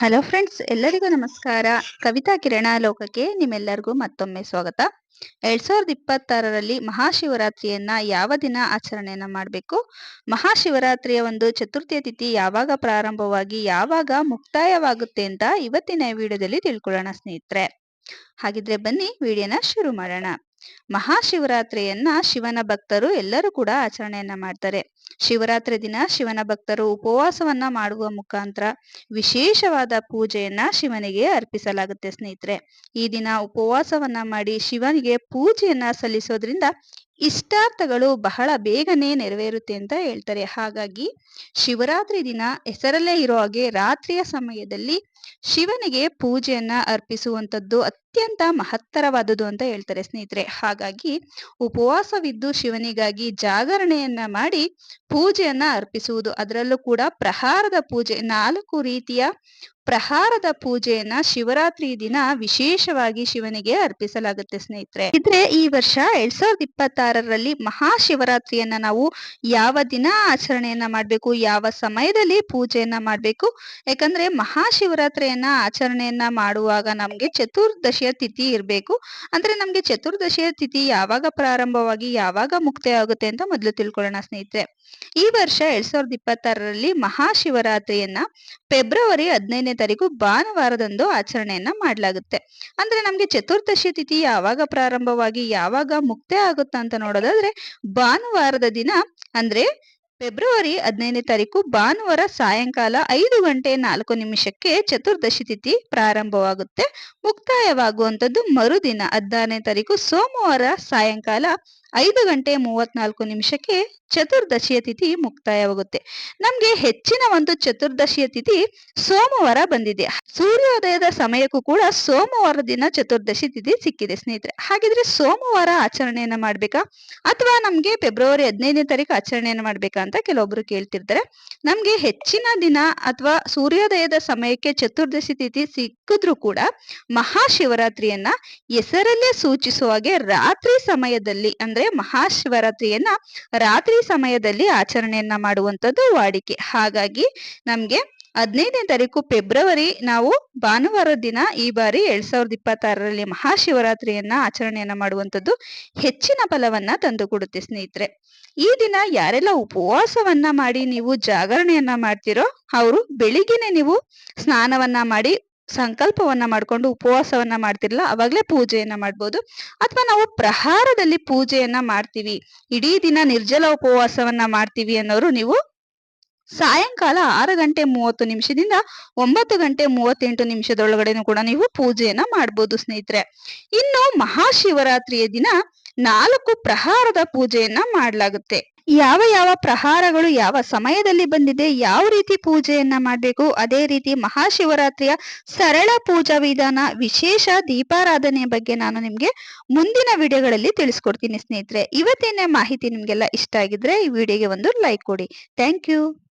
Hello friends, ಎಲ್ಲರಿಗೂ ನಮಸ್ಕಾರ. ಕವಿತಾ ಕಿರಣ ಲೋಕಕ್ಕೆ ನಿಮ್ಮೆಲ್ಲರಿಗೂ ಮತ್ತೊಮ್ಮೆ ಸ್ವಾಗತ. ಎರಡ್ ಸಾವಿರದ ಇಪ್ಪತ್ತಾರರಲ್ಲಿ ಮಹಾಶಿವರಾತ್ರಿಯನ್ನ ಯಾವ ದಿನ ಆಚರಣೆಯನ್ನ ಮಾಡಬೇಕು? ಮಹಾಶಿವರಾತ್ರಿಯ ಒಂದು ಚತುರ್ಥಿಯ ತಿಥಿ ಯಾವಾಗ ಪ್ರಾರಂಭವಾಗಿ ಯಾವಾಗ ಮುಕ್ತಾಯವಾಗುತ್ತೆ ಅಂತ ಇವತ್ತಿನ ವಿಡಿಯೋದಲ್ಲಿ ತಿಳ್ಕೊಳ್ಳೋಣ ಸ್ನೇಹಿತರೆ. ಹಾಗಿದ್ರೆ ಬನ್ನಿ, ವಿಡಿಯೋನ ಶುರು ಮಾಡೋಣ. ಮಹಾಶಿವರಾತ್ರಿಯನ್ನ ಶಿವನ ಭಕ್ತರು ಎಲ್ಲರೂ ಕೂಡ ಆಚರಣೆಯನ್ನ ಮಾಡ್ತಾರೆ. ಶಿವರಾತ್ರಿ ದಿನ ಶಿವನ ಭಕ್ತರು ಉಪವಾಸವನ್ನ ಮಾಡುವ ಮುಖಾಂತರ ವಿಶೇಷವಾದ ಪೂಜೆಯನ್ನ ಶಿವನಿಗೆ ಅರ್ಪಿಸಲಾಗುತ್ತೆ ಸ್ನೇಹಿತರೆ. ಈ ದಿನ ಉಪವಾಸವನ್ನ ಮಾಡಿ ಶಿವನಿಗೆ ಪೂಜೆಯನ್ನ ಸಲ್ಲಿಸೋದ್ರಿಂದ ಇಷ್ಟಾರ್ಥಗಳು ಬಹಳ ಬೇಗನೆ ನೆರವೇರುತ್ತೆ ಅಂತ ಹೇಳ್ತಾರೆ. ಹಾಗಾಗಿ ಶಿವರಾತ್ರಿ ದಿನ ಹೆಸರಲ್ಲೇ ಇರೋ ಹಾಗೆ ರಾತ್ರಿಯ ಸಮಯದಲ್ಲಿ ಶಿವನಿಗೆ ಪೂಜೆಯನ್ನ ಅರ್ಪಿಸುವಂತದ್ದು ಅತ್ಯಂತ ಮಹತ್ತರವಾದುದು ಅಂತ ಹೇಳ್ತಾರೆ ಸ್ನೇಹಿತರೆ. ಹಾಗಾಗಿ ಉಪವಾಸವಿದ್ದು ಶಿವನಿಗಾಗಿ ಜಾಗರಣೆಯನ್ನ ಮಾಡಿ ಪೂಜೆಯನ್ನ ಅರ್ಪಿಸುವುದು. ಅದರಲ್ಲೂ ಕೂಡ ಪ್ರಹಾರದ ಪೂಜೆ, ನಾಲ್ಕು ರೀತಿಯ ಪ್ರಹಾರದ ಪೂಜೆಯನ್ನ ಶಿವರಾತ್ರಿ ದಿನ ವಿಶೇಷವಾಗಿ ಶಿವನಿಗೆ ಅರ್ಪಿಸಲಾಗುತ್ತೆ ಸ್ನೇಹಿತರೆ. ಇದ್ರೆ ಈ ವರ್ಷ ಎರಡ್ ಸಾವಿರದ ಇಪ್ಪತ್ತಾರರಲ್ಲಿ ಮಹಾಶಿವರಾತ್ರಿಯನ್ನ ನಾವು ಯಾವ ದಿನ ಆಚರಣೆಯನ್ನ ಮಾಡ್ಬೇಕು, ಯಾವ ಸಮಯದಲ್ಲಿ ಪೂಜೆಯನ್ನ ಮಾಡ್ಬೇಕು? ಯಾಕಂದ್ರೆ ಮಹಾಶಿವರಾತ್ರಿಯನ್ನ ಆಚರಣೆಯನ್ನ ಮಾಡುವಾಗ ನಮ್ಗೆ ಚತುರ್ದಶಿಯ ತಿಥಿ ಇರಬೇಕು. ಅಂದ್ರೆ ನಮ್ಗೆ ಚತುರ್ದಶಿಯ ತಿಥಿ ಯಾವಾಗ ಪ್ರಾರಂಭವಾಗಿ ಯಾವಾಗ ಮುಕ್ತಾಯ ಆಗುತ್ತೆ ಅಂತ ಮೊದಲು ತಿಳ್ಕೊಳ್ಳೋಣ ಸ್ನೇಹಿತರೆ. ಈ ವರ್ಷ ಎರಡ್ ಸಾವಿರದ ಇಪ್ಪತ್ತಾರರಲ್ಲಿ ಮಹಾಶಿವರಾತ್ರಿಯನ್ನ ಫೆಬ್ರವರಿ ಹದಿನೈದನೇ ತಾರೀಕು ಭಾನುವಾರದಂದು ಆಚರಣೆಯನ್ನ ಮಾಡಲಾಗುತ್ತೆ. ಅಂದ್ರೆ ನಮ್ಗೆ ಚತುರ್ದಶಿ ತಿಥಿ ಯಾವಾಗ ಪ್ರಾರಂಭವಾಗಿ ಯಾವಾಗ ಮುಕ್ತಾಯ ಆಗುತ್ತ ಅಂತ ನೋಡೋದಾದ್ರೆ ಭಾನುವಾರದ ದಿನ. ಅಂದ್ರೆ ಫೆಬ್ರವರಿ ಹದಿನೈದನೇ ತಾರೀಕು ಭಾನುವಾರ ಸಾಯಂಕಾಲ ಐದು ಗಂಟೆ ನಾಲ್ಕು ನಿಮಿಷಕ್ಕೆ ಚತುರ್ದಶಿ ತಿಥಿ ಪ್ರಾರಂಭವಾಗುತ್ತೆ. ಮುಕ್ತಾಯವಾಗುವಂಥದ್ದು ಮರುದಿನ ಹದಿನಾರನೇ ತಾರೀಕು ಸೋಮವಾರ ಸಾಯಂಕಾಲ ಐದು ಗಂಟೆ ಮೂವತ್ನಾಲ್ಕು ನಿಮಿಷಕ್ಕೆ ಚತುರ್ದಶಿಯ ತಿಥಿ ಮುಕ್ತಾಯವಾಗುತ್ತೆ. ನಮ್ಗೆ ಹೆಚ್ಚಿನ ಒಂದು ಚತುರ್ದಶಿಯ ತಿಥಿ ಸೋಮವಾರ ಬಂದಿದೆ. ಸೂರ್ಯೋದಯದ ಸಮಯಕ್ಕೂ ಕೂಡ ಸೋಮವಾರ ದಿನ ಚತುರ್ದಶಿ ತಿಥಿ ಸಿಕ್ಕಿದೆ ಸ್ನೇಹಿತರೆ. ಹಾಗಿದ್ರೆ ಸೋಮವಾರ ಆಚರಣೆಯನ್ನ ಮಾಡ್ಬೇಕಾ? ಅಥವಾ ನಮ್ಗೆ ಫೆಬ್ರವರಿ ಹದಿನೈದನೇ ತಾರೀಕು ಆಚರಣೆಯನ್ನ ಮಾಡ್ಬೇಕಾ ಅಂತ ಕೆಲವೊಬ್ರು ಕೇಳ್ತಿರ್ತಾರೆ. ನಮ್ಗೆ ಹೆಚ್ಚಿನ ದಿನ ಅಥವಾ ಸೂರ್ಯೋದಯದ ಸಮಯಕ್ಕೆ ಚತುರ್ದಶಿ ತಿಥಿ ಸಿಕ್ಕಿದ್ರು ಕೂಡ ಮಹಾಶಿವರಾತ್ರಿಯನ್ನ ಹೆಸರಲ್ಲೇ ಸೂಚಿಸುವ ಹಾಗೆ ರಾತ್ರಿ ಸಮಯದಲ್ಲಿ ಅಂದ್ರೆ ಮಹಾಶಿವರಾತ್ರಿಯನ್ನ ರಾತ್ರಿ ಸಮಯದಲ್ಲಿ ಆಚರಣೆಯನ್ನ ಮಾಡುವಂತದ್ದು ವಾಡಿಕೆ. ಹಾಗಾಗಿ ನಮ್ಗೆ ಹದಿನೈದನೇ ತಾರೀಕು ಫೆಬ್ರವರಿ ನಾವು ಭಾನುವಾರ ದಿನ ಈ ಬಾರಿ ಎರಡ್ ಸಾವಿರದ ಇಪ್ಪತ್ತಾರರಲ್ಲಿ ಮಹಾಶಿವರಾತ್ರಿಯನ್ನ ಆಚರಣೆಯನ್ನ ಮಾಡುವಂಥದ್ದು ಹೆಚ್ಚಿನ ಫಲವನ್ನ ತಂದುಕೊಡುತ್ತೆ ಸ್ನೇಹಿತರೆ. ಈ ದಿನ ಯಾರೆಲ್ಲ ಉಪವಾಸವನ್ನ ಮಾಡಿ ನೀವು ಜಾಗರಣೆಯನ್ನ ಮಾಡ್ತಿರೋ ಅವರು ಬೆಳಿಗ್ಗೆನೆ ನೀವು ಸ್ನಾನವನ್ನ ಮಾಡಿ ಸಂಕಲ್ಪವನ್ನ ಮಾಡ್ಕೊಂಡು ಉಪವಾಸವನ್ನ ಮಾಡ್ತಿರಲ್ಲ ಅವಾಗಲೇ ಪೂಜೆಯನ್ನ ಮಾಡ್ಬೋದು. ಅಥವಾ ನಾವು ಪ್ರಹಾರದಲ್ಲಿ ಪೂಜೆಯನ್ನ ಮಾಡ್ತೀವಿ. ಇಡೀ ದಿನ ನಿರ್ಜಲ ಉಪವಾಸವನ್ನ ಮಾಡ್ತೀವಿ ಅನ್ನೋರು ನೀವು ಸಾಯಂಕಾಲ ಆರು ಗಂಟೆ ಮೂವತ್ತು ನಿಮಿಷದಿಂದ ಒಂಬತ್ತು ಗಂಟೆ ಮೂವತ್ತೆಂಟು ನಿಮಿಷದೊಳಗಡೆನೂ ಕೂಡ ನೀವು ಪೂಜೆಯನ್ನ ಮಾಡ್ಬೋದು ಸ್ನೇಹಿತರೆ. ಇನ್ನು ಮಹಾಶಿವರಾತ್ರಿಯ ದಿನ ನಾಲ್ಕು ಪ್ರಹಾರದ ಪೂಜೆಯನ್ನ ಮಾಡಲಾಗುತ್ತೆ. ಯಾವ ಯಾವ ಪ್ರಹಾರಗಳು ಯಾವ ಸಮಯದಲ್ಲಿ ಬಂದಿದೆ, ಯಾವ ರೀತಿ ಪೂಜೆಯನ್ನ ಮಾಡಬೇಕು, ಅದೇ ರೀತಿ ಮಹಾಶಿವರಾತ್ರಿಯ ಸರಳ ಪೂಜಾ ವಿಧಾನ, ವಿಶೇಷ ದೀಪಾರಾಧನೆ ಬಗ್ಗೆ ನಾನು ನಿಮ್ಗೆ ಮುಂದಿನ ವಿಡಿಯೋಗಳಲ್ಲಿ ತಿಳಿಸ್ಕೊಡ್ತೀನಿ ಸ್ನೇಹಿತರೆ. ಇವತ್ತಿನ ಮಾಹಿತಿ ನಿಮ್ಗೆಲ್ಲ ಇಷ್ಟ ಆಗಿದ್ರೆ ಈ ವಿಡಿಯೋಗೆ ಒಂದು ಲೈಕ್ ಕೊಡಿ. Thank you.